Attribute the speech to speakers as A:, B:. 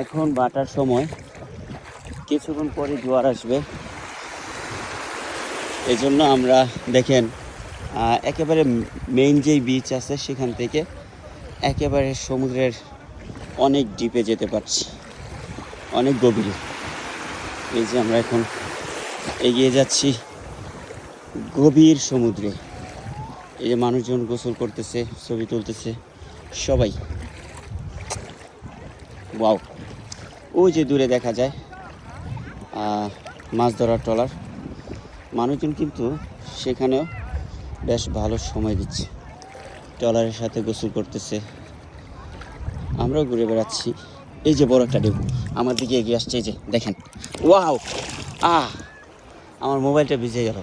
A: এখন বাটার সময়। কিছুক্ষণ পরে জোয়ার আসবে। এই জন্য আমরা দেখেন একেবারে মেইন যেই বিচ আছে সেখান থেকে একেবারে সমুদ্রের অনেক ডিপে যেতে পারছি। অনেক গভীরে। এই যে আমরা এখন এগিয়ে যাচ্ছি গভীর সমুদ্রে। এই যে মানুষজন গোসল করতেছে, ছবি তুলতেছে, সবাই। ওয়াও ওই যে দূরে দেখা যায় মাছ ধরার ট্রলার। মানুষজন কিন্তু সেখানেও বেশ ভালো সময় দিচ্ছে। ট্রলারের সাথে গোসল করতেছে। আমরাও ঘুরে বেড়াচ্ছি। এই যে বড় একটা ঢেউ। আমার দিকে এগিয়ে আসছে এই যে, দেখেন। Wow ah! আমার মোবাইলটা ভিজে গেল।